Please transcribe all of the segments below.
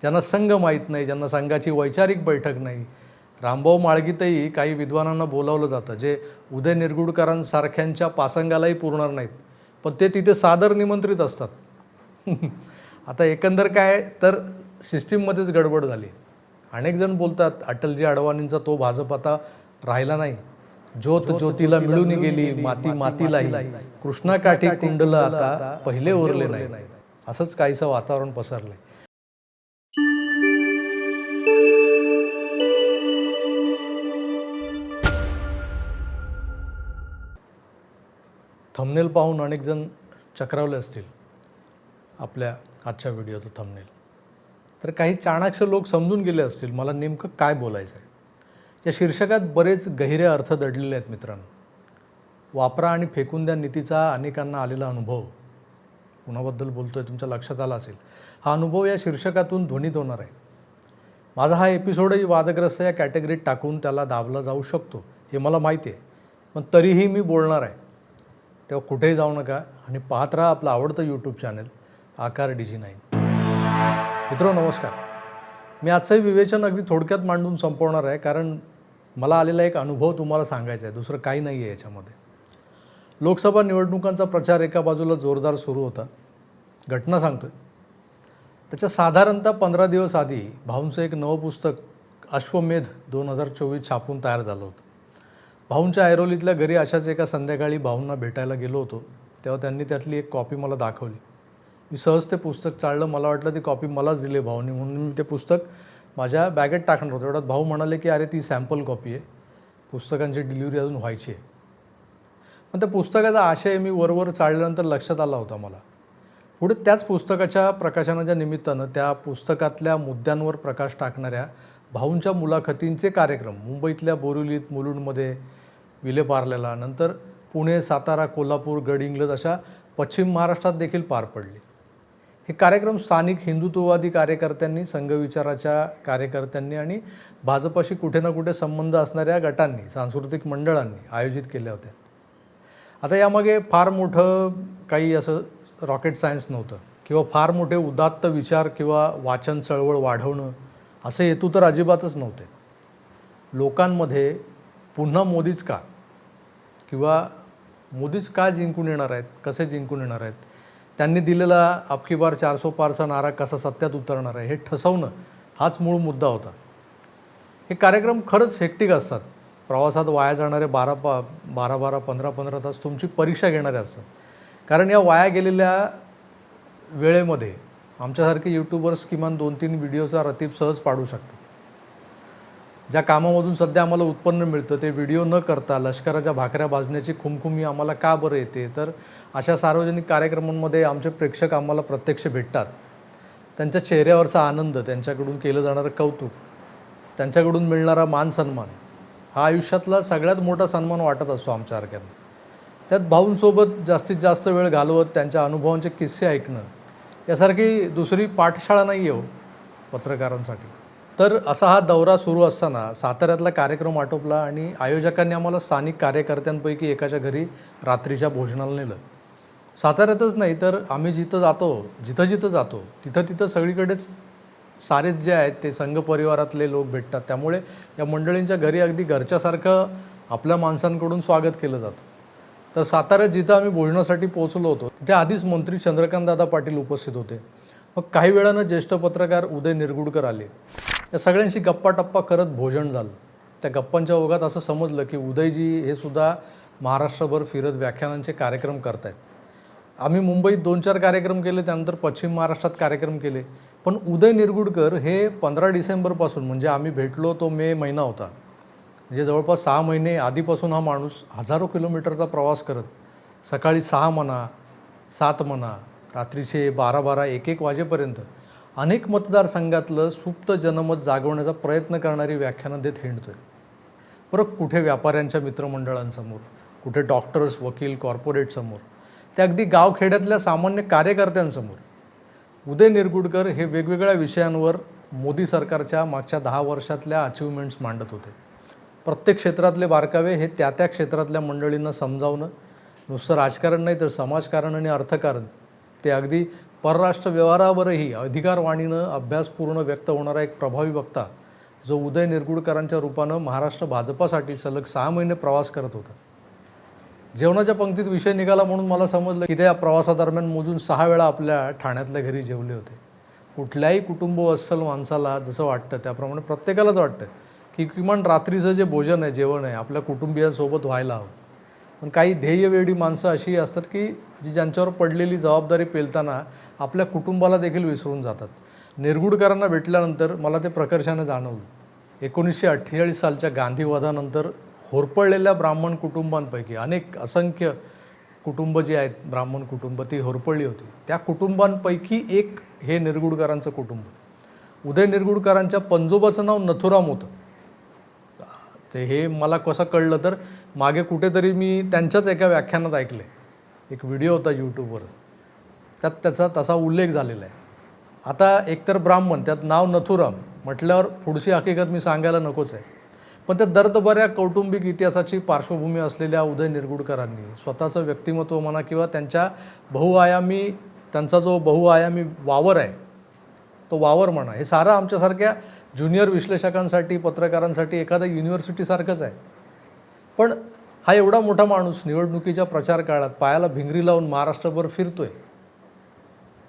ज्यांना संघ माहीत नाही ज्यांना संघाची वैचारिक बैठक नाही. रामभाऊ माळगीतही काही विद्वानांना बोलावलं जातं जे उदय निरगुडकरांसारख्यांच्या पासंगालाही पुरणार नाहीत. पण ते तिथे सादर निमंत्रित असतात. आता एकंदर काय तर सिस्टीममध्येच गडबड झाली. अनेक जण बोलतात अटलजी अडवाणींचा तो भाजप आता राहिला नाही. ज्योत ज्योतीला मिळून गेली माती मातीलाही. कृष्णाकाठी कुंडलं आता पहिले उरले नाही. असंच काहीसं वातावरण पसरलंय. थंबनेल पाहून अनेक जण चक्रावले असतील आपल्या आजच्या व्हिडिओचं थंबनेल तर काही चाणाक्ष लोक समजून गेले असतील मला नेमकं काय बोलायचं आहे. या शीर्षकात बरेच गहिरे अर्थ दडलेले आहेत मित्रांनो. वापरा आणि फेकून द्या नीतीचा अनेकांना आलेला अनुभव. कुणाबद्दल बोलतो आहे तुमच्या लक्षात आला असेल. हा अनुभव या शीर्षकातून ध्वनित होणार आहे. माझा हा एपिसोडही वादग्रस्त या कॅटेगरीत टाकून त्याला दाबला जाऊ शकतो हे मला माहिती आहे. पण तरीही मी बोलणार आहे. तेव्हा कुठेही जाऊ नका. आणि पाहत राहा आपलं आवडतं YouTube channel Aakar D G nine मित्रो नमस्कार. मी आजचंही विवेचन अगदी थोडक्यात मांडून संपवणार आहे कारण मला आलेला एक अनुभव तुम्हाला सांगायचा आहे. दुसरं काही नाही आहे याच्यामध्ये. लोकसभा निवडणुकांचा प्रचार एका बाजूला जोरदार सुरू होता. घटना सांगतोय. त्याच्या साधारणतः पंधरा दिवस आधी भाऊंचं एक नवं पुस्तक अश्वमेध दोन हजार चोवीस छापून तयार झालं होतं. भाऊंच्या ऐरोलीतल्या घरी अशाच एका संध्याकाळी भाऊंना भेटायला गेलो होतो. तेव्हा त्यांनी त्यातली एक कॉपी मला दाखवली. मी सहज ते पुस्तक चाळलं. मला वाटलं ती कॉपी मलाच दिली भाऊनी. म्हणून मी ते पुस्तक माझ्या बॅगेत टाकणार होतो. एवढ्यात भाऊ म्हणाले की अरे ती सॅम्पल कॉपी आहे. पुस्तकांची डिलिव्हरी अजून व्हायची आहे. पण त्या पुस्तकाचा आशय मी वरवर चाळल्यानंतर लक्षात आला होता मला. पुढे त्याच पुस्तकाच्या प्रकाशनाच्या निमित्तानं त्या पुस्तकातल्या मुद्द्यांवर प्रकाश टाकणाऱ्या भाऊंच्या मुलाखतींचे कार्यक्रम मुंबईतल्या बोरिवलीत मुलुंडमध्ये विलेपार्ल्याला नंतर पुणे सातारा कोल्हापूर गडहिंग्लज अशा पश्चिम महाराष्ट्रात देखील पार पडले. हे कार्यक्रम स्थानिक हिंदुत्ववादी कार्यकर्त्यांनी संघविचाराच्या कार्यकर्त्यांनी आणि भाजपाशी कुठे ना कुठे संबंध असणाऱ्या गटांनी सांस्कृतिक मंडळांनी आयोजित केल्या होत्या आता यामागे फार मोठं काही असं रॉकेट सायन्स नव्हतं किंवा फार मोठे उदात्त विचार किंवा वाचन चळवळ वाढवणं असे हेतू तर अजिबातच नव्हते. लोकांमध्ये पुन्हा मोदीच का? किंवा मोदीच का जिंकून येणार आहेत? कसे जिंकून येणार आहेत? त्यांनी दिलेला अबकी बार चारसो पारचा नारा कसा सत्यात उतरणार आहे? हे ठसवणं हाच मूळ मुद्दा होता. हे कार्यक्रम खरंच हेक्टिक असतात. प्रवासात वाया जाणारे बारा पा बारा बारा पंधरा पंधरा तास तुमची परीक्षा घेणारे असतात. कारण या वाया गेलेल्या वेळेमध्ये आमच्यासारखे यूट्यूबर्स किमान दोन तीन व्हिडिओचा रतीब सहज पाडू शकतात. ज्या कामामधून सध्या आम्हाला उत्पन्न मिळतं ते व्हिडिओ न करता लष्कराच्या भाकऱ्या भाजण्याची खुमखुमी आम्हाला का बरं येते? तर अशा सार्वजनिक कार्यक्रमांमध्ये आमचे प्रेक्षक आम्हाला प्रत्यक्ष भेटतात. त्यांच्या चेहऱ्यावरचा आनंद त्यांच्याकडून केलं जाणारं कौतुक त्यांच्याकडून मिळणारा मान सन्मान हा आयुष्यातला सगळ्यात मोठा सन्मान वाटत असतो आमच्यासारख्यांना त्यात भाऊंसोबत जास्तीत जास्त वेळ घालवत त्यांच्या अनुभवांचे किस्से ऐकणं यासारखी दुसरी पाठशाळा नाही आहे हो पत्रकारांसाठी. तर असा हा दौरा सुरू असताना साताऱ्यातला कार्यक्रम आटोपला आणि आयोजकांनी आम्हाला स्थानिक कार्यकर्त्यांपैकी एकाच्या घरी रात्रीच्या भोजनाला नेलं. साताऱ्यातच नाही तर आम्ही जिथं जातो जिथं जिथं जातो तिथं तिथं सगळीकडेच सारेच जे आहेत ते संघ परिवारातले लोक भेटतात. त्यामुळे या मंडळींच्या घरी अगदी घरच्यासारखं आपल्या माणसांकडून स्वागत केलं जातं. तर साताऱ्यात जिथं आम्ही भोजनासाठी पोहोचलो होतो तिथे आधीच मंत्री चंद्रकांतदादा पाटील उपस्थित होते. मग काही वेळानं ज्येष्ठ पत्रकार उदय निरगुडकर आले. या सगळ्यांशी गप्पा टप्पा करत भोजन झालं. त्या गप्पांच्या ओघात असं समजलं की उदयजी हे सुद्धा महाराष्ट्रभर फिरत व्याख्यानांचे कार्यक्रम करतायत. आम्ही मुंबईत दोन चार कार्यक्रम केले त्यानंतर पश्चिम महाराष्ट्रात कार्यक्रम केले. पण उदय निरगुडकर हे पंधरा डिसेंबरपासून म्हणजे आम्ही भेटलो तो मे महिना होता. म्हणजे जवळपास सहा महिने आधीपासून हा माणूस हजारो किलोमीटरचा प्रवास करत सकाळी सहा म्हणा सात म्हणा रात्रीचे बारा बारा एक एक वाजेपर्यंत अनेक मतदारसंघातलं सुप्त जनमत जागवण्याचा प्रयत्न करणारी व्याख्यानं देत हिंडतोय. बरं कुठे व्यापाऱ्यांच्या मित्रमंडळांसमोर कुठे डॉक्टर्स वकील कॉर्पोरेटसमोर ते अगदी गावखेड्यातल्या सामान्य कार्यकर्त्यांसमोर. उदय निरगुडकर हे वेगवेगळ्या विषयांवर मोदी सरकारच्या मागच्या दहा वर्षातल्या अचिव्हमेंट्स मांडत होते. प्रत्येक क्षेत्रातले बारकावे हे त्या त्या क्षेत्रातल्या मंडळींना समजावणं नुसतं राजकारण नाही तर समाजकारण आणि अर्थकारण ते अगदी परराष्ट्र व्यवहारावरही अधिकारवाणीनं अभ्यासपूर्ण व्यक्त होणारा एक प्रभावी वक्ता जो उदय निरगुडकरांच्या रूपानं महाराष्ट्र भाजपासाठी सलग सहा महिने प्रवास करत होता. जेवणाच्या पंक्तीत विषय निघाला म्हणून मला समजलं की त्या प्रवासादरम्यान मोजून सहा वेळा आपल्या ठाण्यातल्या घरी जेवले होते. कुठल्याही कुटुंब अस्सल माणसाला जसं वाटतं त्याप्रमाणे प्रत्येकालाच वाटतं की किमान रात्रीचं जे भोजन आहे जेवण आहे आपल्या कुटुंबियांसोबत व्हायला हवं. पण काही ध्येयवेडी माणसं अशी असतात की जी ज्यांच्यावर पडलेली जबाबदारी पेलताना आपल्या कुटुंबाला देखील विसरून जातात. निरगुडकरांना भेटल्यानंतर मला ते प्रकर्षाने जाणवलं. एकोणीसशे अठ्ठेचाळीस सालच्या गांधीवादानंतर होरपळलेल्या ब्राह्मण कुटुंबांपैकी अनेक असंख्य कुटुंब जी आहेत ब्राह्मण कुटुंब ती होरपळली होती. त्या कुटुंबांपैकी एक हे निरगुडकरांचं कुटुंब. उदय निरगुडकरांच्या पंजोबाचं नाव नथुराम होतं. ते हे मला कसं कळलं तर मागे कुठेतरी मी त्यांच्याच एका व्याख्यानात ऐकले एक व्हिडिओ होता यूट्यूबवर त्यात त्याचा तसा उल्लेख झालेला आहे. आता एकतर ब्राह्मण त्यात नाव नथुराम म्हटल्यावर पुढची हकीकत मी सांगायला नकोच आहे. पण त्या दर्दबऱ्या कौटुंबिक इतिहासाची पार्श्वभूमी असलेल्या उदय निरगुडकरांनी स्वतःचं व्यक्तिमत्व म्हणा किंवा त्यांच्या बहुआयामी त्यांचा जो बहुआयामी वावर आहे तो वावर म्हणा. हे सारं आमच्यासारख्या ज्युनियर विश्लेषकांसाठी पत्रकारांसाठी एखाद्या युनिव्हर्सिटीसारखंच आहे. पण हा एवढा मोठा माणूस निवडणुकीच्या प्रचार काळात पायाला भिंगरी लावून महाराष्ट्रभर फिरतोय.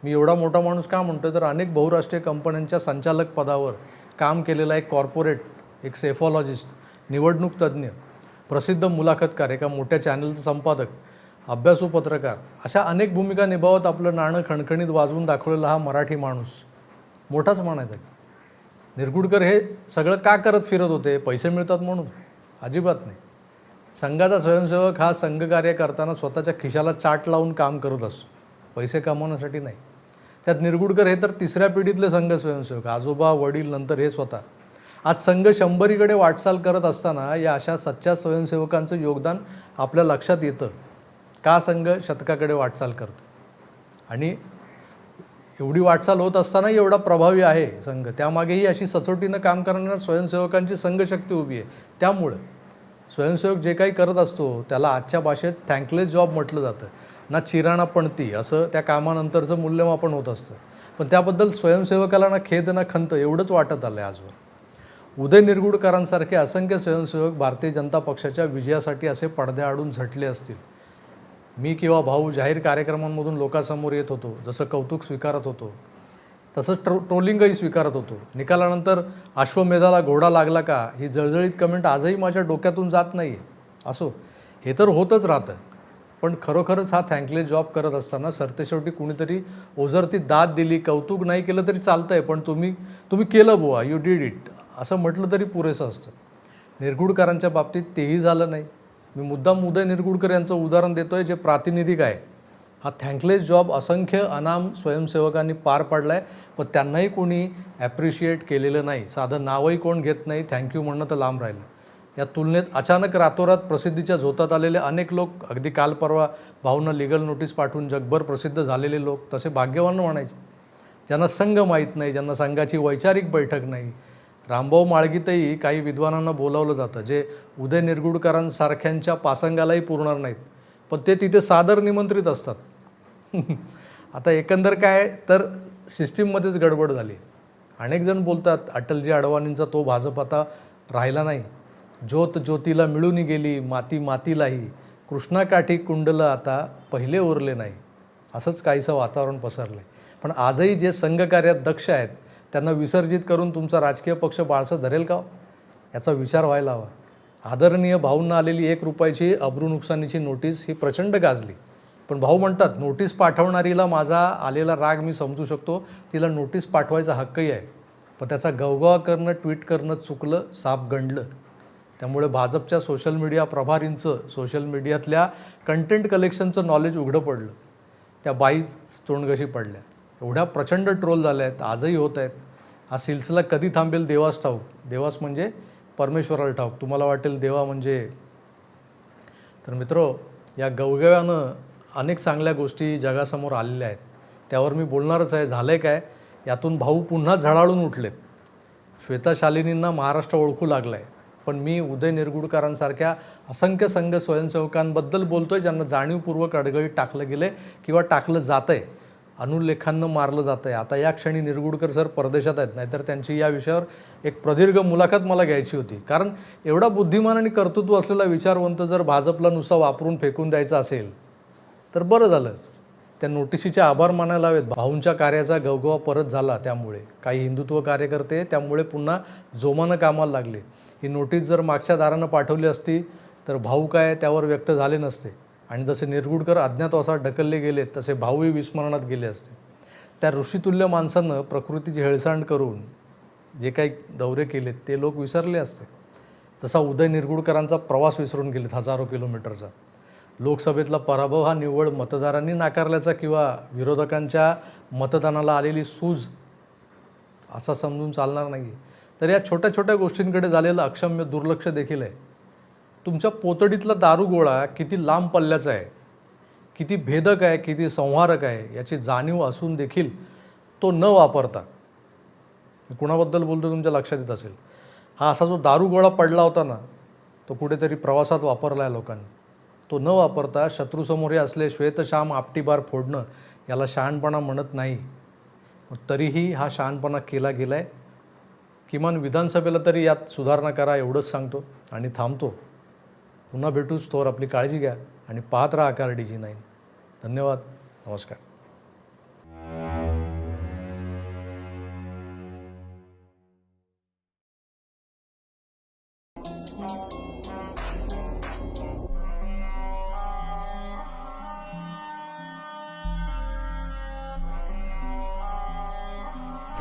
मी एवढा मोठा माणूस का म्हणतो तर अनेक बहुराष्ट्रीय कंपन्यांच्या संचालक पदावर काम केलेला एक कॉर्पोरेट एक सेफॉलॉजिस्ट निवडणूक तज्ज्ञ प्रसिद्ध मुलाखतकार एका मोठ्या चॅनलचा संपादक अभ्यासू पत्रकार अशा अनेक भूमिका निभावत आपलं नाणं खणखणीत वाजवून दाखवलेला हा मराठी माणूस. मोठाच म्हणायचा निरगुडकर हे सगळं का करत फिरत होते? पैसे मिळतात म्हणून. अजिबात नाही. संघाचा स्वयंसेवक हा संघकार्य करताना स्वतःच्या खिशाला चाट लावून काम करत असतो. पैसे कमावण्यासाठी नाही. त्यात निरगुडकर हे तर तिसऱ्या पिढीतले संघ स्वयंसेवक. आजोबा वडील नंतर हे स्वतः. आज संघ शंभरीकडे वाटचाल करत असताना या अशा सच्च्या स्वयंसेवकांचं योगदान आपल्या लक्षात येतं. का संघ शतकाकडे वाटचाल करतो आणि एवढी वाटचाल होत असताना एवढा प्रभावी आहे संघ. त्यामागेही अशी सचोटीनं काम करणाऱ्या स्वयंसेवकांची संघशक्ती उभी आहे. त्यामुळं स्वयंसेवक जे काही करत असतो त्याला आजच्या भाषेत थँकलेस जॉब म्हटलं जातं. ना चिराणा पणती असं त्या कामानंतरचं मूल्यमापन होत असतं. पण त्याबद्दल स्वयंसेवकाला ना खेद ना खंत एवढंच वाटत आलं आहे आजवर. उदय निरगुडकरांसारखे असंख्य स्वयंसेवक भारतीय जनता पक्षाच्या विजयासाठी असे पडद्याआडून झटले असतील. मी किंवा भाऊ जाहीर कार्यक्रमांमधून लोकांसमोर येत होतो जसं कौतुक स्वीकारत होतो तसंच ट्रो ट्रोलिंगही स्वीकारत होतो. निकालानंतर अश्वमेधाला घोडा लागला का ही जळजळीत कमेंट आजही माझ्या डोक्यातून जात नाही आहे असो हे तर होतच राहतं. पण खरोखरच हा थँकलेस जॉब करत असताना सरतेशेवटी कुणीतरी ओझरती दाद दिली कौतुक नाही केलं तरी चालतं आहे पण तुम्ही तुम्ही केलं बुवा यू डीड इट असं म्हटलं तरी पुरेसं असतं. निरगुडकरांच्या बाबतीत तेही झालं नाही. मी मुद्दाम उदय निरगुडकर यांचं उदाहरण देतो आहे जे प्रातिनिधिक आहे. हा थँकलेस जॉब असंख्य अनाम स्वयंसेवकांनी पार पाडला आहे पण त्यांनाही कोणी ॲप्रिशिएट केलेलं नाही. साधं नावही कोण घेत नाही थँक्यू म्हणणं तर लांब राहिलं. या तुलनेत अचानक रातोरात प्रसिद्धीच्या झोतात आलेले अनेक लोक अगदी काल परवा भाऊंना लिगल नोटीस पाठवून जगभर प्रसिद्ध झालेले लोक तसे भाग्यवान म्हणायचे. ज्यांना संघ माहीत नाही ज्यांना संघाची वैचारिक बैठक नाही रामभाऊ माळगीतही काही विद्वानांना बोलावलं जातं जे उदय निरगुडकरांसारख्यांच्या पासंगालाही पुरणार नाहीत. पण ते तिथे सादर निमंत्रित असतात. आता एकंदर काय तर सिस्टीममध्येच गडबड झाली. अनेक जण बोलतात अटलजी अडवाणींचा तो भाजप आता राहिला नाही. ज्योत ज्योतीला मिळून गेली माती मातीलाही. कृष्णाकाठी कुंडलं आता पहिले उरले नाही. असंच काहीसं वातावरण पसरलं आहे पण आजही जे संघकार्यात दक्ष आहेत त्यांना विसर्जित करून तुमचा राजकीय पक्ष बाळसं धरेल का हो? याचा विचार व्हायला हवा. आदरणीय भाऊंना आलेली एक रुपयाची अब्रू नुकसानीची नोटीस ही प्रचंड गाजली. पण भाऊ म्हणतात नोटीस पाठवणारीला माझा आलेला राग मी समजू शकतो. तिला नोटीस पाठवायचा हक्कही आहे. पण त्याचा गवगवा करणं ट्विट करणं चुकलं साप गंडलं. त्यामुळे भाजपच्या सोशल मीडिया प्रभारींचं सोशल मीडियातल्या कंटेंट कलेक्शनचं नॉलेज उघडं पडलं. त्या बाई तोंडगशी पडल्या. एवढ्या प्रचंड ट्रोल झाल्या आहेत आजही होत आहेत. हा सिलसिला कधी थांबेल देवास ठाऊक? देवास म्हणजे परमेश्वराला ठाऊक. तुम्हाला वाटेल देवा म्हणजे? तर मित्रो या गवगव्यानं अनेक चांगल्या गोष्टी जगासमोर आलेल्या आहेत. त्यावर मी बोलणारच आहे. झालं आहे काय? यातून भाऊ पुन्हा झळाळून उठलेत. श्वेता शालिनींना महाराष्ट्र ओळखू लागला आहे पण मी उदय निरगुडकरांसारख्या असंख्य संघ स्वयंसेवकांबद्दल बोलतो आहे ज्यांना जाणीवपूर्वक अडगळीत टाकलं गेलं किंवा टाकलं जातं आहे अनुल्लेखांना मारलं जातं आहे. आता या क्षणी निरगुडकर सर परदेशात आहेत नाहीतर त्यांची या विषयावर एक प्रदीर्घ मुलाखत मला घ्यायची होती. कारण एवढा बुद्धिमान आणि कर्तृत्व असलेला विचारवंत जर भाजपला नुसता वापरून फेकून द्यायचा असेल तर बरं झालं. त्या नोटिशीचे आभार मानायला हवेत. भाऊंच्या कार्याचा गवगवा परत झाला त्यामुळे. काही हिंदुत्व कार्यकर्ते त्यामुळे पुन्हा जोमानं कामाला लागले. ही नोटीस जर मागच्या दारानं पाठवली असती तर भाऊ काय त्यावर व्यक्त झाले नसते. आणि जसे निरगुडकर अज्ञातवासात ढकलले गेले तसे भाऊही विस्मरणात गेले असते. त्या ऋषितुल्य माणसानं प्रकृतीची हेळसांड करून जे काही दौरे केलेत ते लोक विसरले असते. तसा उदय निरगुडकरांचा प्रवास विसरून गेलेत हजारो किलोमीटरचा. लोकसभेतला पराभव हा निव्वळ मतदारांनी नाकारल्याचा किंवा विरोधकांच्या मतदानाला आलेली सूज असा समजून चालणार नाही तर या छोट्या छोट्या गोष्टींकडे झालेलं अक्षम्य दुर्लक्ष देखील आहे. तुमच्या पोतडीतला दारूगोळा किती लांब पल्ल्याचा आहे किती भेदक आहे किती संहारक आहे याची जाणीव असून देखील तो न वापरता कुणाबद्दल बोलतो तुमच्या लक्षात येत असेल हा असा जो दारूगोळा पडला होता ना तो कुठेतरी प्रवासात वापरला आहे लोकांनी. तो न वापरता शत्रूसमोर हे असले श्वेतश्याम आपटीबार फोडणं याला शहाणपणा म्हणत नाही. तरीही हा शहाणपणा केला गेला आहे किमान विधानसभेला तरी यात सुधारणा करा एवढंच सांगतो आणि थांबतो. पुन्हा भेटूच तोवर आपली काळजी घ्या आणि पाहत राहा आकार डी जी नाईन. धन्यवाद. नमस्कार.